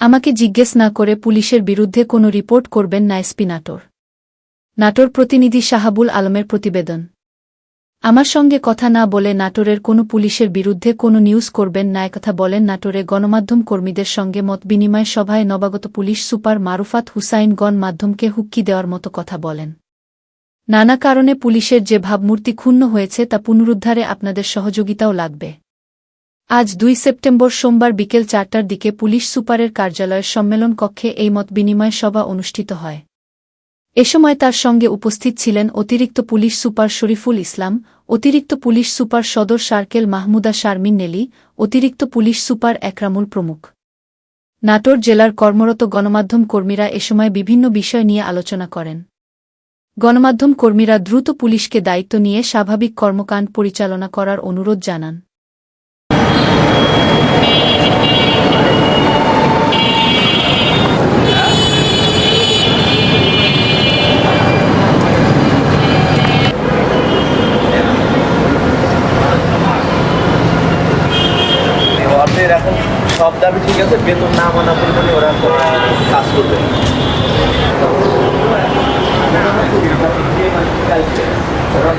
আমাকে জিজ্ঞেস না করে পুলিশের বিরুদ্ধে কোনো রিপোর্ট করবেন না এসপি নাটোর। নাটোর প্রতিনিধি শাহাবুল আলমের প্রতিবেদন। আমার সঙ্গে কথা না বলে নাটোরের কোনো পুলিশের বিরুদ্ধে কোনো নিউজ করবেন না একথা বলেন নাটোরে গণমাধ্যম কর্মীদের সঙ্গে মত বিনিময় সভায় নবাগত পুলিশ সুপার মারুফাত হুসাইন গণমাধ্যমকে হুক্কি দেওয়ার মতো কথা বলেন। নানা কারণে পুলিশের যে ভাবমূর্তি ক্ষুণ্ণ হয়েছে তা পুনরুদ্ধারে আপনাদের সহযোগিতাও লাগবে। আজ দুই সেপ্টেম্বর সোমবার বিকেল চারটার দিকে পুলিশ সুপারের কার্যালয়ের সম্মেলন কক্ষে এই মত বিনিময় সভা অনুষ্ঠিত হয়। এ সময় তার সঙ্গে উপস্থিত ছিলেন অতিরিক্ত পুলিশ সুপার শরীফুল ইসলাম, অতিরিক্ত পুলিশ সুপার সদর সার্কেল মাহমুদা শারমিন নেলি, অতিরিক্ত পুলিশ সুপার একরামুল প্রমুখ। নাটোর জেলার কর্মরত গণমাধ্যম কর্মীরা এ সময় বিভিন্ন বিষয় নিয়ে আলোচনা করেন। গণমাধ্যম কর্মীরা দ্রুত পুলিশকে দায়িত্ব নিয়ে স্বাভাবিক কর্মকাণ্ড পরিচালনা করার অনুরোধ জানান। ওদের এখন সব দাবি ঠিক আছে বেতন না মানা পরিমাণে ওরা কাজ করবে। ওরা